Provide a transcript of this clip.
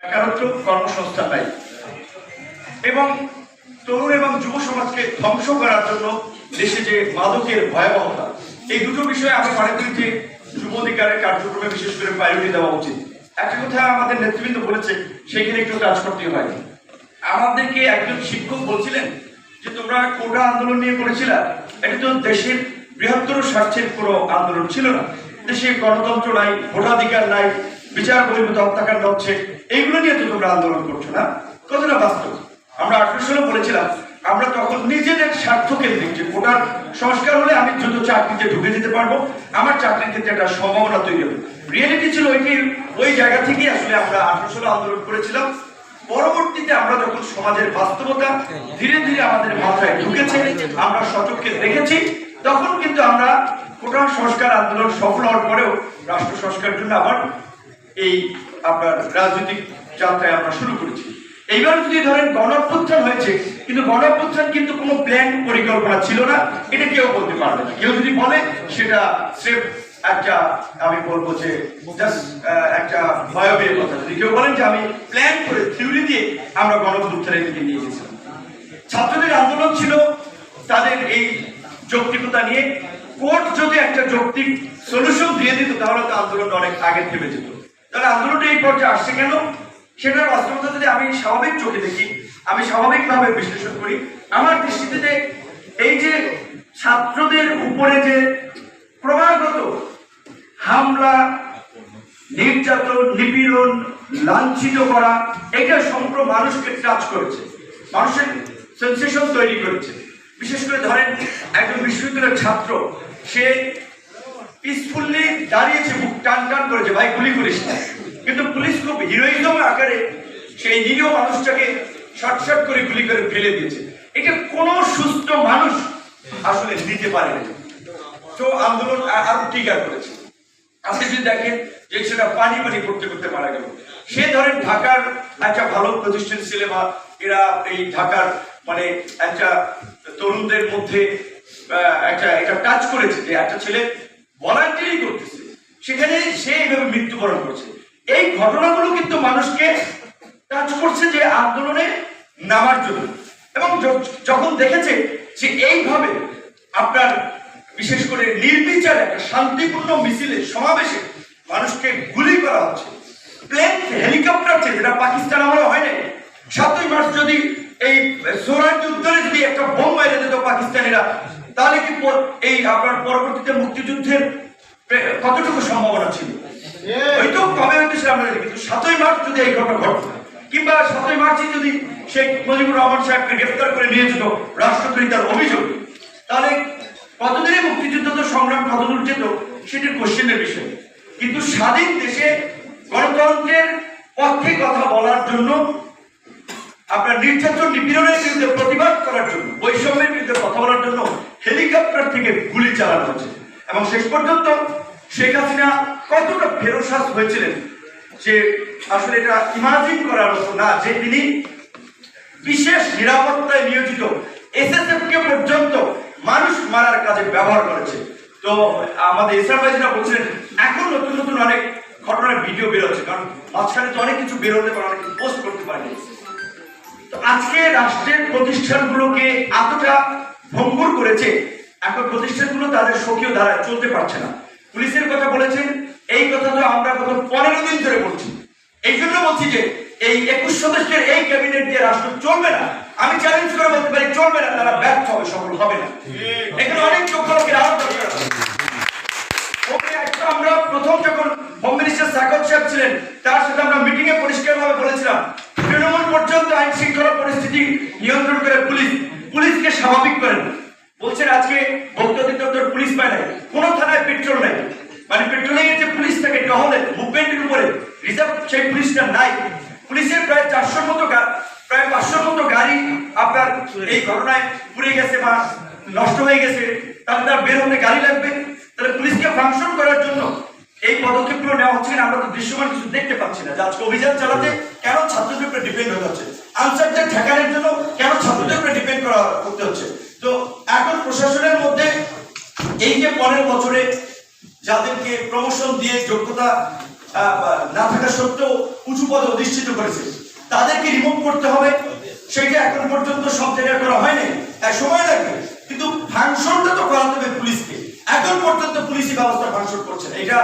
বেকারত্ব কর্মসংস্থান নাই। এবং তরুণ এবং যুব সমাজকে ধ্বংস করার জন্য দেশে যে মাদকের ভয়াবহতা, এই দুটো বিষয়ে আমি মনে করি যে যুব কার্যক্রমে বিশেষ করে প্রায়োরিটি দেওয়া উচিত। একটা কথা আমাদের নেতৃবৃন্দ বলেছে সেখানে একটু কাজ করতে হয়। আমাদেরকে একজন শিক্ষক বলছিলেন যে, তোমরা কোটা আন্দোলন নিয়ে করেছিলা এটা তো দেশের বৃহত্তর স্বার্থের কোনো আন্দোলন ছিল না। দেশে গণতন্ত্র নাই, ভোটাধিকার নাই বিচার বহির্ভূত হত্যাকাণ্ড হচ্ছে এইগুলো নিয়ে তো তোমরা আন্দোলন করছ না? কতটা বাস্তব। আমরা আঠারো সালে বলেছিলাম, আমরা তখন নিজেদের স্বার্থ কেন্দ্রিক যে ভোটার সংস্কার হলে আমি দ্রুত চাকরিতে ঢুকে যেতে পারব। আমার চাকরির ক্ষেত্রে একটা সম্ভাবনা তৈরি হবে। রিয়েলিটি ছিল ওইটি ওই জায়গা থেকেই আসলে আমরা আঠারো সালে আন্দোলন করেছিলাম। পরবর্তীতে আমরা যখন সমাজের বাস্তবতা ধীরে ধীরে আমাদের মাথায় ঢুকেছে, আমরা সচক্ষে দেখেছি, তখন কিন্তু আমরা কোটা সংস্কার আন্দোলন সফল হওয়ার পরেও রাষ্ট্র সংস্কারের জন্য আবার এই আপনার রাজনৈতিক যাত্রায় আমরা শুরু করেছি। এইবার যদি ধরেন গণঅভ্যুত্থান হয়েছে, কিন্তু গণঅভ্যুত্থান কিন্তু কোনো প্ল্যান পরিকল্পনা ছিল না। এটা কেউ বলতে পারবে না। কেউ যদি বলে, সেটা স্রেফ একটা, আমি বলব যে একটা ভয়াবহ কথা। যদি কেউ বলেন যে আমি প্ল্যান করে থিওরি দিয়ে আমরা গণঅভ্যুত্থানের দিকে নিয়ে গেছিলাম ছাত্রদের আন্দোলন ছিল তাদের এই যৌক্তিকতা নিয়ে। কোর্ট যদি একটা যৌক্তিক সলিউশন দিয়ে দিত, তাহলে তো আন্দোলন অনেক আগে থেমে যেত। তাহলে আন্দোলনটা এই পর্যায়ে আসছে কেন? সেটার বাস্তবতা যদি আমি স্বাভাবিক চোখে দেখি, আমি স্বাভাবিকভাবে বিশ্লেষণ করি, আমার দৃষ্টিতে যে এই যে ছাত্রদের উপরে যে ক্রমাগত হামলা, নির্যাতন, নিপীড়ন লাঞ্ছিত করা, এটা সমগ্র মানুষকে টাচ করেছে, মানুষের সেন্সেশন তৈরি করেছে। বিশেষ করে ধরেন একজন বিশ্ববিদ্যালয়ের ছাত্র, সে পিসফুল্লি দাঁড়িয়েছে বুক টান টান করেছে, ভাই, গুলি করিস কিন্তু পুলিশ খুব হিরোইজম আকারে সেই নিরীহ মানুষটাকে শর্ট শর্ট করে গুলি করে ফেলে দিয়েছে। এটা কোনো সুস্থ মানুষ আসলে নিতে পারে না তো আন্দোলন আরও টিকা করেছে। আপনি যদি দেখেন যে সেটা পানি পানি করতে করতে মারা গেল। সে ধরেন ঢাকার একটা ভালো প্রতিষ্ঠান ছিল বা এরা এই ঢাকার মানে একটা তরুণদের মধ্যে একটা এটা টাচ করেছে যে একটা ছেলে ভলান্টিয়ারি করতেছে। সেখানে সে এইভাবে মৃত্যুবরণ করছে। এই ঘটনাগুলো কিন্তু মানুষকে টাচ করছে যে আন্দোলনে নামার জন্য। এবং যখন দেখেছে যে এইভাবে আপনার বিশেষ করে নির্বিচার একটা শান্তিপূর্ণ মিছিলে, সমাবেশে মানুষকে গুলি করা হচ্ছে। প্লেন হেলিকপ্টার ছে যেটা পাকিস্তান আমলে হয় নাই, সাতই মার্চ যদি এই সোহরাজ উত্তরে যদি একটা বোম মেরে দিত পাকিস্তানিরা তাহলে কি এই আপনার পরবর্তীতে মুক্তিযুদ্ধের কতটুকু সম্ভাবনা ছিল? হয়তো কবে হয়তো সেটা আমরা জানি, কিন্তু সাতই মার্চ যদি এই ঘটনা ঘটতো কিংবা সাতই মার্চে যদি শেখ মুজিবুর রহমান সাহেবকে গ্রেফতার করে নিয়ে যেত রাষ্ট্রদ্রোহিতার অভিযোগ তাহলে কতদিনে মুক্তিযুদ্ধ তো সংগ্রাম কতদূর যেত সেটি কোশ্চেনের বিষয়। কিন্তু স্বাধীন দেশে গণতন্ত্রের পক্ষে কথা বলার জন্য আপনার নির্যাতন নিপীড়নের বিরুদ্ধে প্রতিবাদ করার জন্য বৈষম্যের বিরুদ্ধে কথা বলার জন্য হেলিকপ্টার থেকে গুলি চালানো হচ্ছে। এবং শেষ পর্যন্ত শেখ হাসিনা কতটা ফেরোসাস হয়েছিলেন যে আসলে এটা ইমাজিন করার মতো না, যে তিনি বিশেষ নিরাপত্তায় নিয়োজিত এসএসএফ কে পর্যন্ত মানুষ মারার কাজে ব্যবহার করেছে। তো আমাদের এসআর ভাই বলছিলেন, এখন নতুন নতুন অনেক ঘটনার ভিডিও বেরোচ্ছে কারণ মাঝখানে তো অনেক কিছু বেরোতে পারে, অনেক পোস্ট করতে পারেনি। তো আজকে রাষ্ট্রের প্রতিষ্ঠানগুলোকে এতটা ভঙ্গুর করেছে। এখন প্রতিষ্ঠানগুলো তাদের স্বকীয় ধারায় চলতে পারছে না। পুলিশের কথা বলেছেন, এই কথা তো আমরা গত পনেরো দিন ধরে বলছি। এই জন্য বলছি যে, এই একুশ সদস্যের এই ক্যাবিনেট দিয়ে রাষ্ট্র চলবে না। আমি চ্যালেঞ্জ করে বলতে পারি, চলবে না, তারা ব্যর্থ হবে, সফল হবে না। এখানে অনেক যোগ্য লোকের আরও দরকার আমরা প্রথম যখন হোম মিনিস্টার সাকত সাহেব ছিলেন, তার সাথে আমরা মিটিং এ পরিষ্কারভাবে বলেছিলাম, তৃণমূল পর্যন্ত আইন শৃঙ্খলা পরিস্থিতি নিয়ন্ত্রণ করে পুলিশ। পুলিশকে স্বাভাবিক করেন বলছেন আজকে ভক্তদিত্তর পুলিশ পায় নাই। কোন থানায় পেট্রোল নাই। মানে পেট্রোলিং যে পুলিশ থাকে, টহলে, মুভমেন্টের উপরে। রিজার্ভ সেই পুলিশটা নাই। পুলিশের প্রায় চারশোর মতো প্রায় পাঁচশোর মতো গাড়ি আপনার এই ঘটনায় পুড়ে গেছে বা নষ্ট হয়ে গেছে। তাহলে তার বের হতে গাড়ি লাগবে। তাহলে পুলিশকে ফাংশন করার জন্য এই পদক্ষেপগুলো নেওয়া হচ্ছে কিনা আমরা তো দৃশ্যমান কিছু দেখতে পাচ্ছি না। যে আজকে অভিযান চালাতে কেন ছাত্রদের উপরে ডিপেন্ড হতে হচ্ছে? আনসারদের ঠেকানোর জন্য কেন করা করতে হচ্ছে। তো এখন প্রশাসনের মধ্যে এই যে পরের বছরে যাদেরকে প্রমোশন দিয়ে যোগ্যতা না থাকা সত্ত্বেও উঁচু পদে অধিষ্ঠিত করেছে, তাদেরকে রিমুভ করতে হবে। সেটা এখন পর্যন্ত সব জায়গায় করা হয়নি এক সময় লাগবে। কিন্তু ফাংশনটা তো করাতে হবে পুলিশকে। এখন পর্যন্ত পুলিশি ব্যবস্থা ফাংশন করছে না। এটা